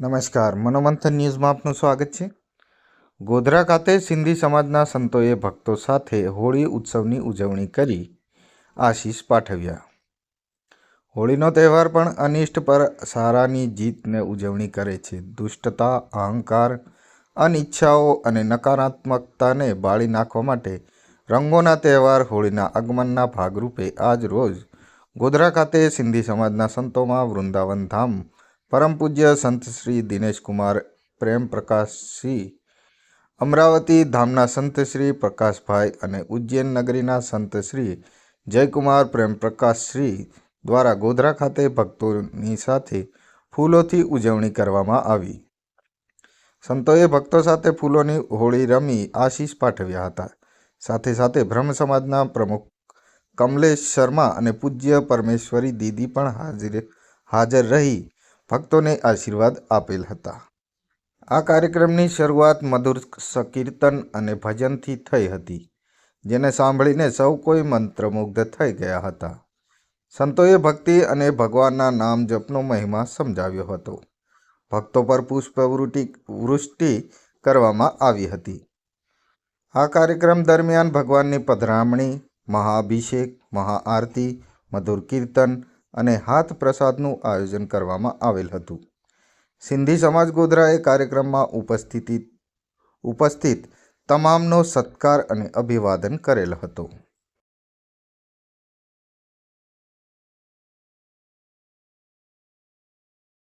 નમસ્કાર, મનોમંથન ન્યૂઝમાં આપનું સ્વાગત છે. ગોધરા ખાતે સિંધી સમાજના સંતોએ ભક્તો સાથે હોળી ઉત્સવની ઉજવણી કરી આશીષ પાઠવ્યા. હોળીનો તહેવાર પણ અનિષ્ટ પર સારાની જીતને ઉજવણી કરે છે. દુષ્ટતા, અહંકાર, અનિચ્છાઓ અને નકારાત્મકતાને બાળી નાખવા માટે રંગોના તહેવાર હોળીના આગમનના ભાગરૂપે આજ રોજ ગોધરા ખાતે સિંધી સમાજના સંતોમાં વૃંદાવન ધામ પરમ પૂજ્ય સંત શ્રી દિનેશકુમાર પ્રેમ પ્રકાશસિંહ અમરાવતી ધામના સંત શ્રી પ્રકાશભાઈ અને ઉજ્જૈન નગરીના સંત શ્રી જયકુમાર, પ્રેમ પ્રકાશશ્રી દ્વારા ગોધરા ખાતે ભક્તોની સાથે ફૂલોથી ઉજવણી કરવામાં આવી. સંતોએ ભક્તો સાથે ફૂલોની હોળી રમી આશીષ પાઠવ્યા હતા. સાથે સાથે બ્રહ્મ સમાજના પ્રમુખ કમલેશ શર્મા અને પૂજ્ય પરમેશ્વરી દીદી પણ હાજર હાજર રહી. ભક્તોને આશીર્વાદ આપેલ હતા. આ કાર્યક્રમની શરૂઆત મધુર સંકીર્તન અને ભજનથી થઈ હતી, જેને સાંભળીને સૌ કોઈ મંત્રમુગ્ધ થઈ ગયા હતા. સંતોએ ભક્તિ અને ભગવાનના નામ જપનો મહિમા સમજાવ્યો હતો. ભક્તો પર પુષ્પવૃષ્ટિ, વૃષ્ટિ કરવામાં આવી હતી. આ કાર્યક્રમ દરમિયાન ભગવાનની પધરામણી, મહાઅભિષેક, મહાઆરતી, મધુર કીર્તન અને હાથ પ્રસાદનું આયોજન કરવામાં આવેલ હતું. સિંધી સમાજ ગોધરાએ કાર્યક્રમમાં ઉપસ્થિતિ, ઉપસ્થિત તમામનો સત્કાર અને અભિવાદન કરેલ હતો.